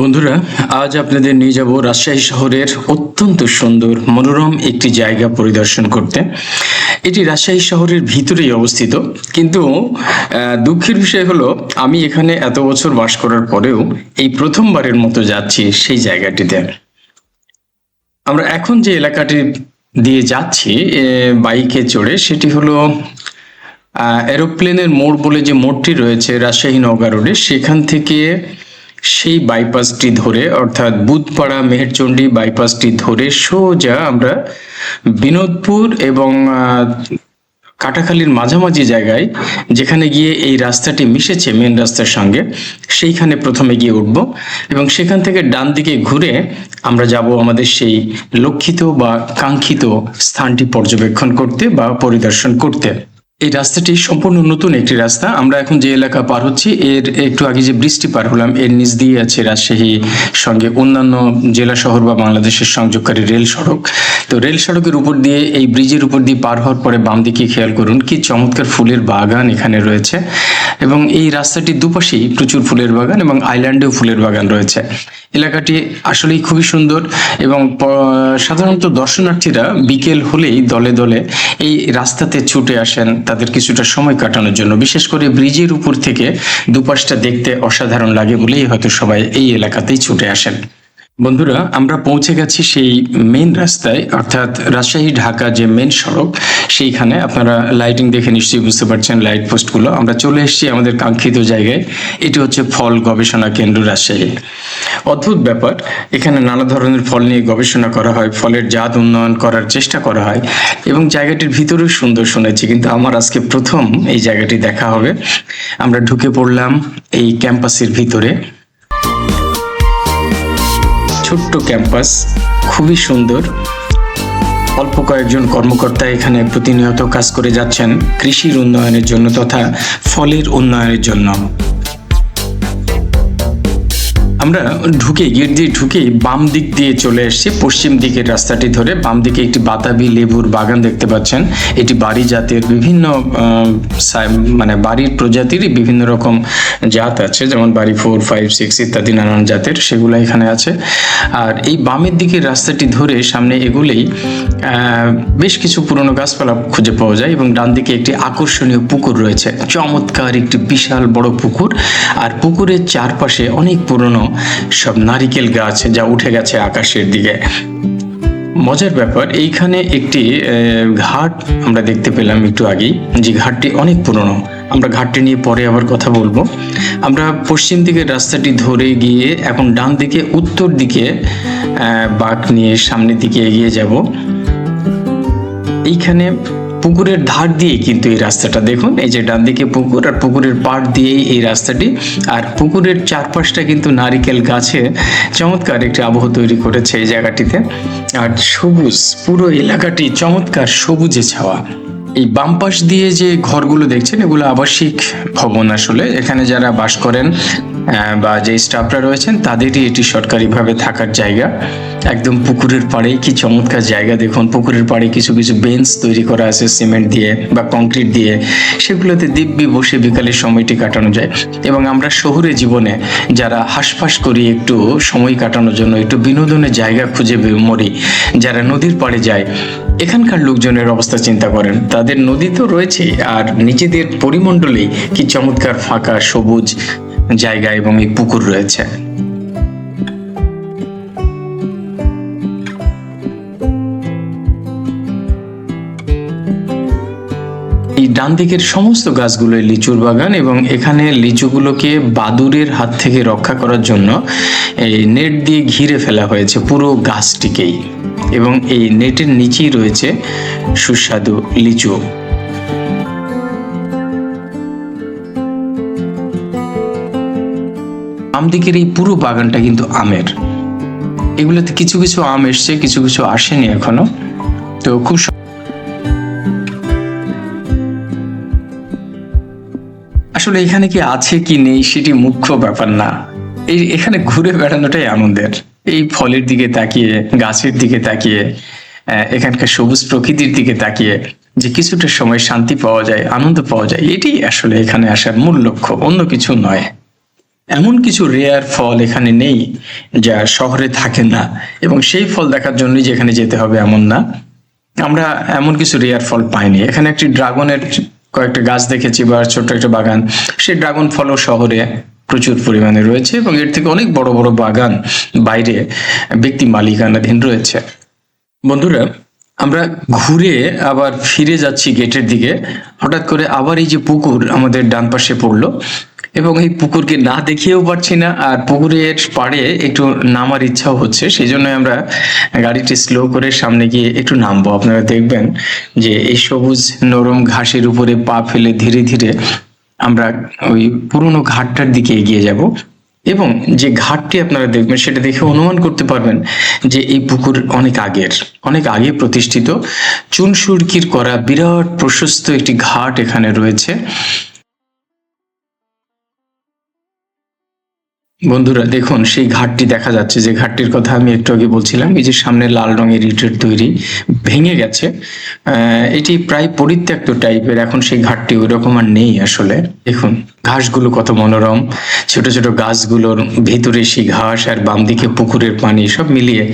বন্ধুরা, আজ আপনাদের নিয়ে যাব রাজশাহী শহরের অত্যন্ত সুন্দর, মনোরম একটি জায়গা পরিদর্শন করতে। এটি রাজশাহী শহরের ভিতরেই অবস্থিত। কিন্তু দুঃখের বিষয় হলো, আমি এখানে এত বছর বাস করার পরেও এই প্রথমবারের মতো যাচ্ছি সেই জায়গাটিতে। আমরা এখন যে এলাকাটি দিয়ে যাচ্ছি বাইকে চড়ে, সেটি হলো এরোপ্লেনের মোড় বলে যে মোড়টি রয়েছে রাজশাহী নওগাঁ রোডে, সেখান থেকে সেই বাইপাসটি ধরে, অর্থাৎ বুধপাড়া মেহেরচণ্ডী বাইপাসটি ধরে সোজা আমরা বিনোদপুর এবং কাটাখালীর মাঝামাঝি জায়গায়, যেখানে গিয়ে এই রাস্তাটি মিশেছে মেন রাস্তার সঙ্গে, সেইখানে প্রথমে গিয়ে উঠব এবং সেখান থেকে ডান দিকে ঘুরে আমরা যাব আমাদের সেই লক্ষিত বা কাঙ্ক্ষিত স্থানটি পর্যবেক্ষণ করতে বা পরিদর্শন করতে। এই রাস্তাটি সম্পূর্ণ নতুন একটি রাস্তা। আমরা এখন যে এলাকা পার হচ্ছি, এর একটু আগে যে বৃষ্টি পার হলাম, এর নিচ দিয়ে আছে রাজশাহী সঙ্গে অন্যান্য জেলা শহর বা বাংলাদেশের সংযোগকারী রেল সড়ক। তো রেল সড়কের উপর দিয়ে, এই ব্রিজের উপর দিয়ে পার হওয়ার পরে বাম দিকে খেয়াল করুন কি চমৎকার ফুলের বাগান এখানে রয়েছে। এবং এই রাস্তাটির দুপাশেই প্রচুর ফুলের বাগান এবং আইল্যান্ডেও ফুলের বাগান রয়েছে। এলাকাটি আসলেই খুবই সুন্দর এবং সাধারণত দর্শনার্থীরা বিকেল হলেই দলে দলে এই রাস্তাতে ছুটে আসেন তাদের কিছুটা সময় কাটানোর জন্য। বিশেষ করে ব্রিজের উপর থেকে দুপাশটা দেখতে অসাধারণ লাগে বলেই হয়তো সবাই এই এলাকাতেই ছুটে আসেন। বন্ধুরা, আমরা পৌঁছে গেছি সেই মেন রাস্তায়, অর্থাৎ রাজশাহী ঢাকা যে মেন সড়ক, সেইখানে। আপনারা লাইটিং দেখে নিশ্চয়ই বুঝতে পারছেন লাইট পোস্টগুলো। আমরা চলে এসেছি আমাদের কাঙ্ক্ষিত জায়গায়। এটি হচ্ছে ফল গবেষণা কেন্দ্র রাজশাহী। অদ্ভুত ব্যাপার, এখানে নানা ধরনের ফল নিয়ে গবেষণা করা হয়, ফলের জাত উন্নয়ন করার চেষ্টা করা হয়, এবং জায়গাটির ভিতরেও সুন্দর শুনেছি, কিন্তু আমার আজকে প্রথম এই জায়গাটি দেখা হবে। আমরা ঢুকে পড়লাম এই ক্যাম্পাসের ভিতরে। ছোট্ট ক্যাম্পাস, খুবই সুন্দর। অল্প কয়েকজন কর্মকর্তা এখানে প্রতিনিয়ত কাজ করে যাচ্ছেন কৃষির উন্নয়নের জন্য তথা ফলের উন্নয়নের জন্য। আমরা ঢুকে, গেট দিয়ে ঢুকেই বাম দিক দিয়ে চলে এসেছি। পশ্চিম দিকের রাস্তাটি ধরে বাম দিকে একটি বাতাবি লেবুর বাগান দেখতে পাচ্ছেন। এটি বাড়ি জাতের বিভিন্ন মানে বাড়ির প্রজাতিরই বিভিন্ন রকম জাত আছে। যেমন বাড়ি ফোর, ফাইভ, সিক্স ইত্যাদি নানান জাতের সেগুলো এখানে আছে। আর এই বামের দিকের রাস্তাটি ধরে সামনে এগুলেই বেশ কিছু পুরনো গাছপালা খুঁজে পাওয়া যায় এবং ডান দিকে একটি আকর্ষণীয় পুকুর রয়েছে। চমৎকার একটি বিশাল বড় পুকুর আর পুকুরের চারপাশে অনেক পুরনো সব নারিকেল গাছ যা উঠে গেছে আকাশের দিকে। মজার ব্যাপার, এইখানে একটি ঘাট আমরা দেখতে পেলাম একটু আগেই। যে ঘাটটি অনেক পুরনো। আমরা ঘাটটি নিয়ে পরে আবার কথা বলব। আমরা পশ্চিম দিকের রাস্তাটি ধরে গিয়ে এখন ডান দিকে, উত্তর দিকে বাঁক নিয়ে সামনের দিকে এগিয়ে যাব। এইখানে পুকুরের ধার দিয়ে কিন্তু এই রাস্তাটা দেখুন, এই যে ডান দিকে পুকুর আর পুকুরের পাড় দিয়েই এই রাস্তাটি। আর পুকুরের চারপাশটা কিন্তু নারিকেল গাছে চমৎকার একটি আবহ তৈরি করেছে এই জায়গাটিতে। আর সবুজ, পুরো এলাকাটি চমৎকার সবুজে ছাওয়া। এই বাম পাশ দিয়ে যে ঘরগুলো দেখছেন, এগুলো আবাসিক ভবন আসলে। এখানে যারা বাস করেন বা যে স্টাফরা রয়েছেন, তাদেরই এটি সরকারিভাবে থাকার জায়গা। একদম পুকুরের পাড়ে কি চমৎকার জায়গা দেখুন। পুকুরের পাড়ে কিছু কিছু বেঞ্চ তৈরি করা আছে, সিমেন্ট দিয়ে বা কংক্রিট দিয়ে। সেগুলোতে দিব্যি বসে বিকালের সময়টি কাটানো যায়। এবং আমরা শহুরে জীবনে যারা হাসফাস করি, একটু সময় কাটানোর জন্য, একটু বিনোদনের জায়গা খুঁজে মরি যারা নদীর পাড়ে যায়, এখানকার লোকজনের অবস্থা চিন্তা করেন। তাদের নদী তো রয়েছে আর নিজেদের পরিমণ্ডলেই কি চমৎকার ফাঁকা, সবুজ জায়গা এবং এই পুকুর রয়েছে। এই ডান দিকের সমস্ত গাছগুলোই লিচুর বাগান এবং এখানে লিচুগুলোকে বাদুরের হাত থেকে রক্ষা করার জন্য এই নেট দিয়ে ঘিরে ফেলা হয়েছে পুরো গাছটিকেই এবং এই নেটের নিচেই রয়েছে সুস্বাদু লিচু। বাম দিকের এই পুরো বাগানটা কিন্তু আমের। এগুলোতে কিছু কিছু আম এসছে, কিছু কিছু আসেনি এখনও। তো খুব আসলে এখানে কি আছে কি নেই সেটি মুখ্য ব্যাপার না। এই এখানে ঘুরে বেড়ানোটাই আনন্দের। এই ফলের দিকে তাকিয়ে, গাছের দিকে তাকিয়ে এখানকার সবুজ প্রকৃতির দিকে তাকিয়ে যে কিছুটা সময় শান্তি পাওয়া যায়, আনন্দ পাওয়া যায় এটি আসলে এখানে আসার মূল লক্ষ্য, অন্য কিছু নয়। এমন কিছু রেয়ার ফল এখানে নেই যা শহরে থাকে না। এবং সেই ফল দেখার জন্যই যে এখানে যেতে হবে এমন না। আমরা এমন কিছু রেয়ার ফল পাইনি। এখানে একটি ড্রাগনের কয়েকটা গাছ দেখেছি বা ছোট্ট একটা বাগান। সেই ড্রাগন ফলও শহরে প্রচুর পরিমাণে রয়েছে এবং এর থেকে অনেক বড় বড় বাগান বাইরে ব্যক্তি মালিকানাধীন রয়েছে। বন্ধুরা, আমরা ঘুরে আবার ফিরে যাচ্ছি গেটের দিকে। হঠাৎ করে আবার এই যে পুকুর আমাদের ডান পাশে পড়ল। এবং এই পুকুরকে না দেখিয়েও পারছি না, আর পুকুরের পাড়ে একটু নামার ইচ্ছাও হচ্ছে সেই জন্য আমরা গাড়িটি স্লো করে সামনে গিয়ে একটু নামবো। আপনারা দেখবেন যে এই সবুজ নরম ঘাসের উপরে পা ফেলে ধীরে ধীরে আমরা ওই পুরনো ঘাটটার দিকে এগিয়ে যাব। এবং যে ঘাটটি আপনারা দেখবেন, সেটা দেখে অনুমান করতে পারবেন যে এই পুকুর অনেক আগের, অনেক আগে প্রতিষ্ঠিত। চুন সুরকির করা বিরাট প্রশস্ত একটি ঘাট এখানে রয়েছে। বন্ধুরা, দেখুন, সেই ঘাটটি দেখা যাচ্ছে। যে ঘাটটির কথা আমি একটু আগে বলছিলাম, এই যে সামনে লাল রঙের ইটের তৈরি ভেঙে গেছে। এটি প্রায় পরিত্যক্ত টাইপের, এখন সেই ঘাটটি ওই রকম আর নেই আসলে। দেখুন, ঘাসগুলো কত মনোরম। ছোট ছোট গাছগুলোর ভেতরে সেই ঘাস আর বাম দিকে পুকুরের পানি সব মিলিয়ে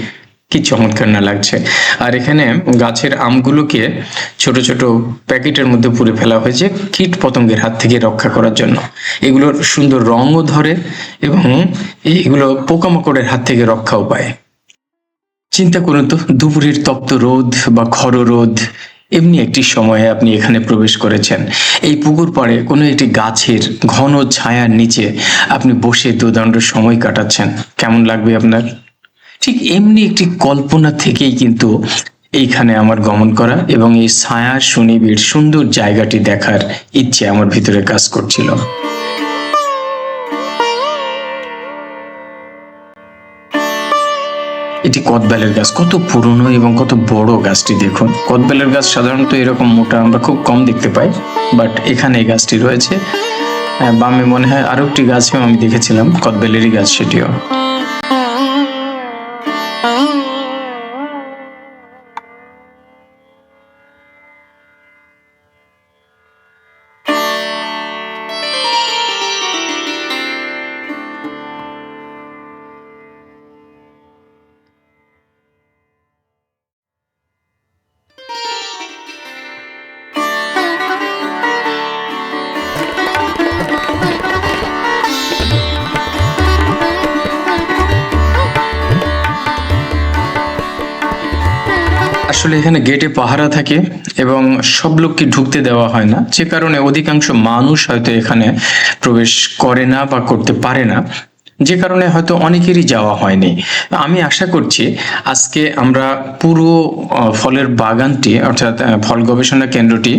কি চমৎকার না লাগছে। আর এখানে গাছের আমগুলোকে ছোট ছোট প্যাকেটের মধ্যে পুরে ফেলা হয়েছে কীট পতঙ্গের হাত থেকে রক্ষা করার জন্য। এগুলোর সুন্দর রঙও ধরে এবং এগুলো পোকামাকড়ের হাত থেকে রক্ষাও পায়। চিন্তা করুন তো, দুপুরের তপ্ত রোদ বা খর রোদ এমনি একটি সময়ে আপনি এখানে প্রবেশ করেছেন। এই পুকুর পাড়ে কোনো একটি গাছের ঘন ছায়ার নিচে আপনি বসে দুদণ্ড সময় কাটাচ্ছেন। কেমন লাগবে আপনার? ঠিক এমনি একটি কল্পনা থেকেই কিন্তু এইখানে আমার গমন করা এবং এই ছায়া সুনিবিড় সুন্দর জায়গাটি দেখার ইচ্ছে আমার ভিতরে কাজ করছিল। এটি কদবেলের গাছ, কত পুরনো এবং কত বড় গাছটি দেখুন। কদবেলের গাছ সাধারণত এরকম মোটা আমরা খুব কম দেখতে পাই, বাট এখানে এই গাছটি রয়েছে। বামে মনে হয় আরও একটি গাছও আমি দেখেছিলাম, কদবেলেরই গাছ সেটিও। Oh. আসলে এখানে গেটে পাহারা থাকে এবং সব লোককে ঢুকতে দেওয়া হয় না। যে কারণে অধিকাংশ মানুষ হয়তো এখানে প্রবেশ করে না বা করতে পারে না। যে কারণে হয়তো অনেকেরই যাওয়া হয়নি। আমি আশা করছি আজকে আমরা পুরো ফলের বাগানটি অর্থাৎ ফল গবেষণা কেন্দ্রটি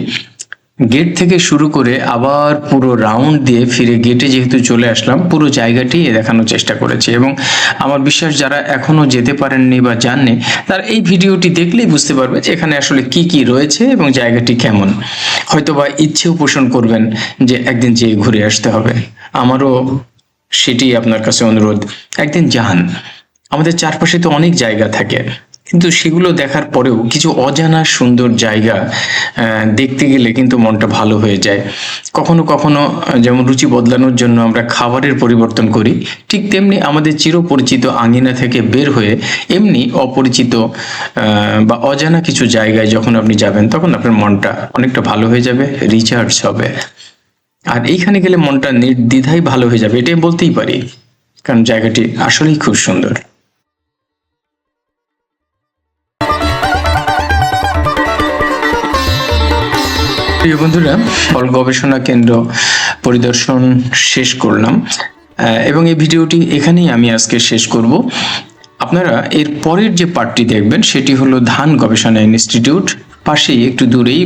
গেট থেকে শুরু করে আবার পুরো রাউন্ড দিয়ে ফিরে গেটে যেহেতু চলে আসলাম, পুরো জায়গাটি দেখানোর চেষ্টা করেছি। এবং আমার বিশ্বাস, যারা এখনও যেতে পারেননি বা জাননি তারা এই ভিডিওটি দেখলেই বুঝতে পারবে যে এখানে আসলে কি কি রয়েছে এবং জায়গাটি কেমন। হয়তোবা ইচ্ছেও পোষণ করবেন যে একদিন যেয়ে ঘুরে আসতে হবে। আমারও সেটি আপনার কাছে অনুরোধ, একদিন যান। আমাদের চারপাশে তো অনেক জায়গা থাকে। কিন্তু সেগুলো দেখার পরেও কিছু অজানা সুন্দর জায়গা দেখতে গেলে কিন্তু মনটা ভালো হয়ে যায়। কখনো কখনো যেমন রুচি বদলানোর জন্য আমরা খাবারের পরিবর্তন করি, ঠিক তেমনি আমাদের চিরপরিচিত আঙিনা থেকে বের হয়ে এমনি অপরিচিত বা অজানা কিছু জায়গায় যখন আপনি যাবেন, তখন আপনার মনটা অনেকটা ভালো হয়ে যাবে রিচার্জ হবে। আর এইখানে গেলে মনটা নির্দ্বিধায় ভালো হয়ে যাবে, এটাই বলতেই পারি। কারণ জায়গাটি আসলেই খুব সুন্দর। প্রিয় বন্ধুরা ফল গবেষণা কেন্দ্র পরিদর্শন শেষ করলাম। এবং এই ভিডিওটি এখানেই আমি আজকে শেষ করব। আপনারা এর পরের যে পার্টটি দেখবেন, সেটি হলো ধান গবেষণা ইনস্টিটিউট। পাশেই, একটু দূরেই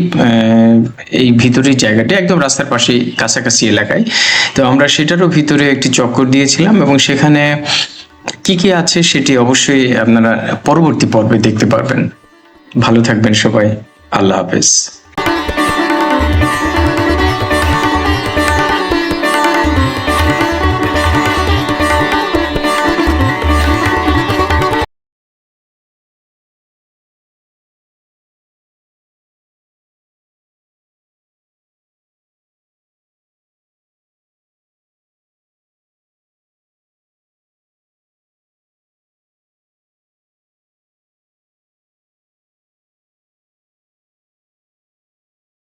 এই ভিতরের জায়গাটি, একদম রাস্তার পাশেই, কাছাকাছি এলাকায়। তো আমরা সেটারও ভিতরে একটি চক্কর দিয়েছিলাম এবং সেখানে কি কি আছে সেটি অবশ্যই আপনারা পরবর্তী পর্বে দেখতে পারবেন। ভালো থাকবেন সবাই। আল্লাহ হাফেজ।